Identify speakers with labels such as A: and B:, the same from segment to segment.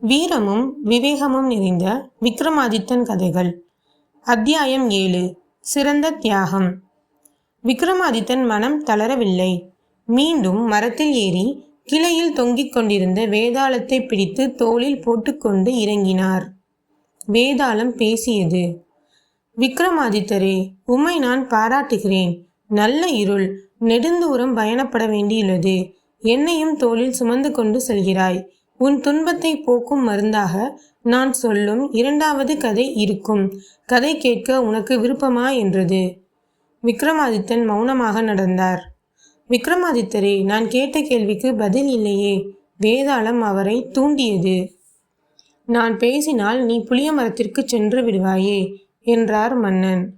A: வீரமும் விவேகமும் நிறைந்த விக்ரமாதித்தன் கதைகள். அத்தியாயம் ஏழு. சிறந்த தியாகம். விக்ரமாதித்தன் மனம் தளரவில்லை. மீண்டும் மரத்தில் ஏறி கிளையில் தொங்கிக் கொண்டிருந்த வேதாளத்தை பிடித்து தோளில் போட்டுக்கொண்டு இறங்கினார். வேதாளம் பேசியது விக்ரமாதித்தரே உம்மை நான் பாராட்டுகிறேன். நல்ல இருள் நெடுந்தூரம் பயணப்பட வேண்டியுள்ளது. என்னையும் தோளில் சுமந்து கொண்டு செல்கிறாய். உன் துன்பத்தை போக்கும் மருந்தாக நான் சொல்லும் இரண்டாவது கதை இருக்கும். கதை கேட்க உனக்கு விருப்பமா? என்றது. விக்ரமாதித்தன் மௌனமாக நடந்தார். விக்ரமாதித்தரே நான் கேட்ட கேள்விக்கு பதில் இல்லையே. வேதாளம் அவரை தூண்டியது. நான் பேசினால் நீ புளிய மரத்திற்கு சென்று விடுவாயே என்றார் மன்னன்.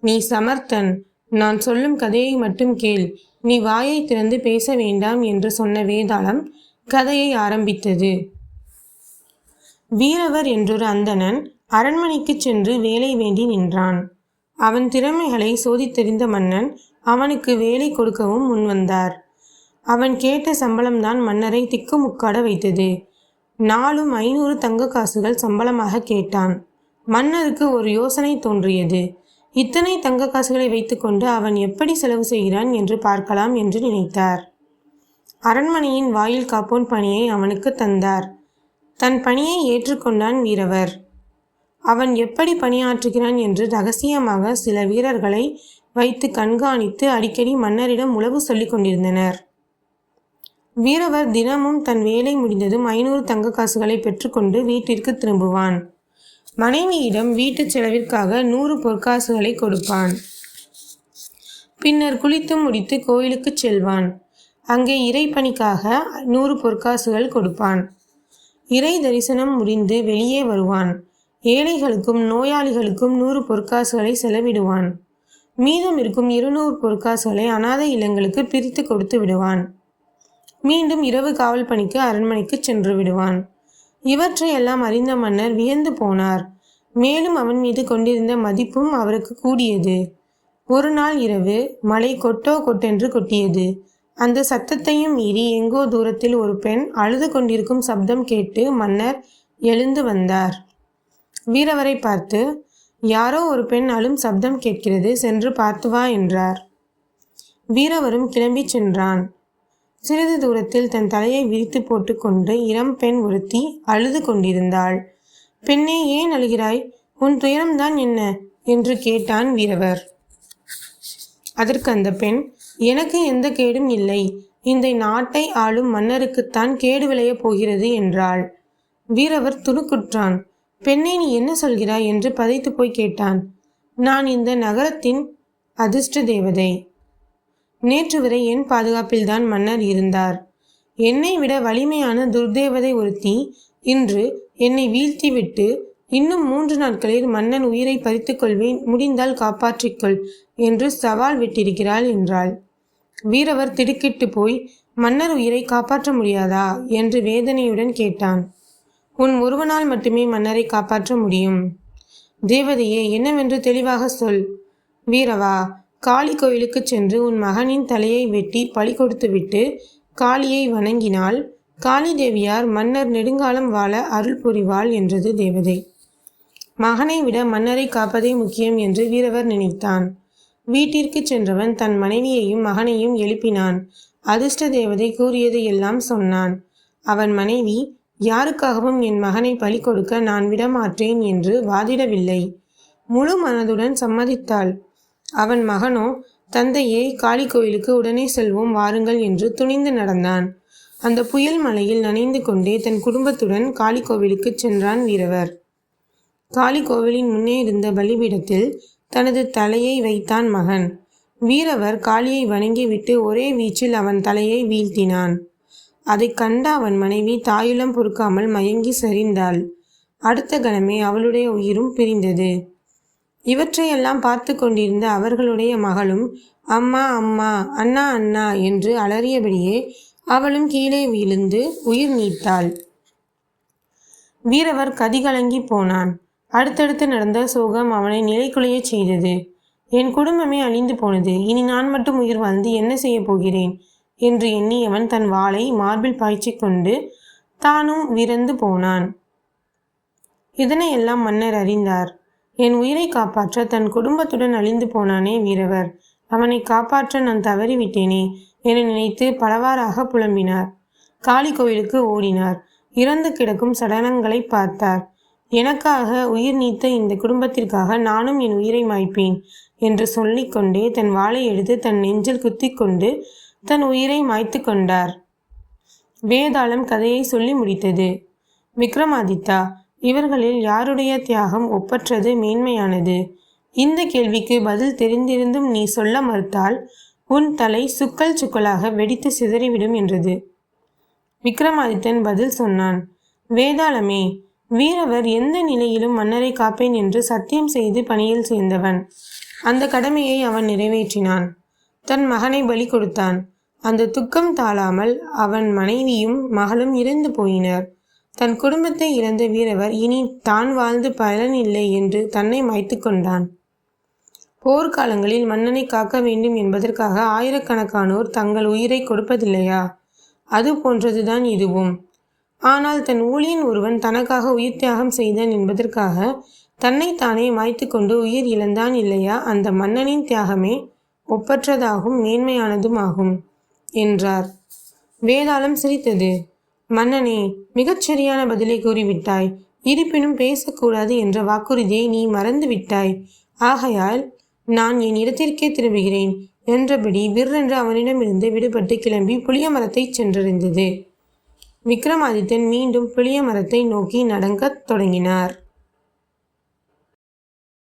A: நீ சமர்த்தன் நான் சொல்லும் கதையை மட்டும் கேள். நீ வாயை திறந்து பேச வேண்டாம் என்று சொன்ன வேதாளம் கதையை ஆரம்பித்தது. வீரவர் என்றொரு அந்தணன் அரண்மனைக்கு சென்று வேலை வேண்டி நின்றான். அவன் திறமைகளை சோதித்தறிந்த மன்னன் அவனுக்கு வேலை கொடுக்கவும் முன்வந்தார் அவன் கேட்ட சம்பளம்தான் மன்னரை திக்குமுக்காட வைத்தது. நாளும் ஐநூறு தங்க காசுகள் சம்பளமாக கேட்டான். மன்னருக்கு ஒரு யோசனை தோன்றியது. இத்தனை தங்க காசுகளை வைத்துக்கொண்டு அவன் எப்படி செலவு செய்கிறான் என்று பார்க்கலாம் என்று நினைத்தார். அரண்மனையின் வாயில் காப்போன் பணியை அவனுக்கு தந்தார். தன் பணியை ஏற்றுக்கொண்டான் வீரவர். அவன் எப்படி பணியாற்றுகிறான் என்று ரகசியமாக சில வீரர்களை வைத்து கண்காணித்து அடிக்கடி மன்னரிடம் உளவு சொல்லிக் கொண்டிருந்தனர். வீரவர் தினமும் தன் வேலை முடிந்ததும் ஐநூறு தங்க காசுகளை பெற்றுக்கொண்டு வீட்டிற்கு திரும்புவான். மனைவியிடம் வீட்டுச் செலவிற்காக நூறு பொற்காசுகளை கொடுப்பான். பின்னர் குளித்து முடித்து கோயிலுக்கு செல்வான். அங்கே இறைப்பணிக்காக நூறு பொற்காசுகள் கொடுப்பான். இறை தரிசனம் முடிந்து வெளியே வருவான். ஏழைகளுக்கும் நோயாளிகளுக்கும் நூறு பொற்காசுகளை செலவிடுவான். மீதம் இருக்கும் இருநூறு பொற்காசுகளை அனாதை இல்லங்களுக்கு பிரித்து கொடுத்து விடுவான். மீண்டும் இரவு காவல் பணிக்கு அரண்மனைக்கு சென்று விடுவான். இவற்றையெல்லாம் அறிந்த மன்னர் வியந்து போனார். மேலும் அவன் மீது கொண்டிருந்த மதிப்பும் அவருக்கு கூடியது. ஒரு நாள் இரவு மழை கொட்டோ கொட்டென்று கொட்டியது. அந்த சத்தத்தையும் மீறி எங்கோ தூரத்தில் ஒரு பெண் அழுது கொண்டிருக்கும் சப்தம் கேட்டு மன்னர் எழுந்து வந்தார். வீரவரை பார்த்து யாரோ ஒரு பெண் அழும் சப்தம் கேட்கிறது சென்று பார்த்து வா என்றார். வீரவரும் கிளம்பி சென்றான். சிறிது தூரத்தில் தன் தலையை விரித்து போட்டுக்கொண்டு இளம் பெண் ஒருத்தி அழுது கொண்டிருந்தாள். பெண்ணே ஏன் அழுகிறாய்? உன் துயரம்தான் என்ன? என்று கேட்டான் வீரவர். அதற்கு அந்த பெண் எனக்கு எந்த கேடும் இல்லை. இந்த நாட்டை ஆளும் மன்னருக்குத்தான் கேடு விளையப் போகிறது என்றாள். வீரவர் துணுக்குற்றான். பெண்ணை நீ என்ன சொல்கிறாய்? என்று பதைத்து போய் கேட்டான். நான் இந்த நகரத்தின் அதிர்ஷ்ட தேவதை. நேற்று வரை என் பாதுகாப்பில்தான் மன்னர் இருந்தார். என்னை விட வலிமையான துர்தேவதை ஒருத்தி இன்று என்னை வீழ்த்திவிட்டு இன்னும் மூன்று நாட்களில் மன்னன் உயிரை பறித்துக் கொள்வேன் முடிந்தால் காப்பாற்றிக்கொள் என்று சவால் விட்டிருக்கிறாள் என்றாள். வீரவர் திடுக்கிட்டு போய் மன்னர் உயிரை காப்பாற்ற முடியாதா? என்று வேதனையுடன் கேட்டான். உன் ஒருவனால் மட்டுமே மன்னரை காப்பாற்ற முடியும். தேவதையே என்னவென்று தெளிவாக சொல். வீரவா காளி கோயிலுக்கு சென்று உன் மகனின் தலையை வெட்டி பழி கொடுத்துவிட்டு காளியை வணங்கினால் காளி தேவியார் மன்னர் நெடுங்காலம் வாழ அருள் புரிவாள் என்றது தேவதை. மகனை விட மன்னரை காப்பதே முக்கியம் என்று வீரவர் நினைத்தான். வீட்டிற்கு சென்றவன் தன் மனைவியையும் மகனையும் எழுப்பினான். அதிர்ஷ்ட தேவதை கூறியது எல்லாம் சொன்னான். அவன் மனைவி யாருக்காகவும் என் மகனை பலி கொடுக்க நான் விடமாட்டேன் என்று வாதிடவில்லை. முழு மனதுடன் சம்மதித்தாள். அவன் மகனோ தந்தையே காளி கோயிலுக்கு உடனே செல்வோம் வாருங்கள் என்று துணிந்து நடந்தான். அந்த புயல் மலையில் நனைந்து கொண்டே தன் குடும்பத்துடன் காளி கோவிலுக்கு சென்றான் வீரவர். காளி கோவிலின் முன்னே இருந்த பலிபீடத்தில் தனது தலையை வைத்தான் மகன். வீரவர் காளியை வணங்கிவிட்டு ஒரே வீச்சில் அவன் தலையை வீழ்த்தினான். அதை கண்ட அவன் மனைவி தாயுளம் பொறுக்காமல் மயங்கி சரிந்தாள். அடுத்த கணமே அவளுடைய உயிரும் பிரிந்தது. இவற்றையெல்லாம் பார்த்து கொண்டிருந்த அவர்களுடைய மகளும் அம்மா அம்மா அண்ணா அண்ணா என்று அலறியபடியே அவளும் கீழே விழுந்து உயிர் நீத்தாள். வீரவர் கதிகலங்கி போனான். அடுத்தடுத்து நடந்த சோகம் அவனை நிலைக்குலைய செய்தது. என் குடும்பமே அழிந்து போனது. இனி நான் மட்டும் உயிர் வாழ்ந்து என்ன செய்ய போகிறேன்? என்று எண்ணியவன் தன் வாளை மார்பில் பாய்ச்சி கொண்டு தானும் விரந்து போனான். இதனையெல்லாம் மன்னர் அறிந்தார். என் உயிரை காப்பாற்ற தன் குடும்பத்துடன் அழிந்து போனானே வீரவர். அவனை காப்பாற்ற நான் தவறிவிட்டேனே என நினைத்து பலவாறாக புலம்பினார். காளி கோயிலுக்கு ஓடினார். இறந்து கிடக்கும் சடலங்களை பார்த்தார். எனக்காக உயிர் நீத்த இந்த குடும்பத்திற்காக நானும் என் உயிரை மாய்ப்பேன் என்று சொல்லிக்கொண்டே தன் வாளை எடுத்து தன் நெஞ்சில் குத்திக்கொண்டு தன் உயிரை மாய்த்து கொண்டார். வேதாளம் கதையை சொல்லி முடித்தது. விக்ரமாதித்தா இவர்களில் யாருடைய தியாகம் ஒப்பற்றது மேன்மையானது? இந்த கேள்விக்கு பதில் தெரிந்திருந்தும் நீ சொல்ல மறுத்தால் உன் தலை சுக்கல் சுக்கலாக வெடித்து சிதறிவிடும் என்றது. விக்ரமாதித்தன் பதில் சொன்னான். வேதாளமே வீரவர் எந்த நிலையிலும் மன்னரை காப்பேன் என்று சத்தியம் செய்து பணியில் சேர்ந்தவன். அந்த கடமையை அவன் நிறைவேற்றினான். தன் மகனை பலி கொடுத்தான். அந்த துக்கம் தாழாமல் அவன் மனைவியும் மகளும் இறந்து போயினர். தன் குடும்பத்தை இழந்த வீரவர் இனி தான் வாழ்ந்து பலன் இல்லை என்று தன்னை மாய்த்து கொண்டான். போர்க்காலங்களில் மன்னனை காக்க வேண்டும் என்பதற்காக ஆயிரக்கணக்கானோர் தங்கள் உயிரை கொடுப்பதில்லையா? அது போன்றதுதான் இதுவும். ஆனால் தன் ஊழியன் ஒருவன் தனக்காக உயிர் தியாகம் செய்தான் என்பதற்காக தன்னைத்தானே மாய்த்து கொண்டு உயிர் இழந்தான் இல்லையா? அந்த மன்னனின் தியாகமே ஒப்பற்றதாகும் மேன்மையானதும் ஆகும் என்றார். வேதாளம் சிரித்தது. மன்னனே மிகச்சரியான பதிலை கூறிவிட்டாய். இருப்பினும் பேசக்கூடாது என்ற வாக்குறுதியை நீ மறந்து விட்டாய். ஆகையால் நான் என் இடத்திற்கே திரும்புகிறேன் என்றபடி விற்றென்று அவனிடமிருந்து விடுபட்டு கிளம்பி புளிய மரத்தைச் சென்றடைந்தது. விக்ரமாதித்தன் மீண்டும் புளிய மரத்தை நோக்கி நடங்கத் தொடங்கினார்.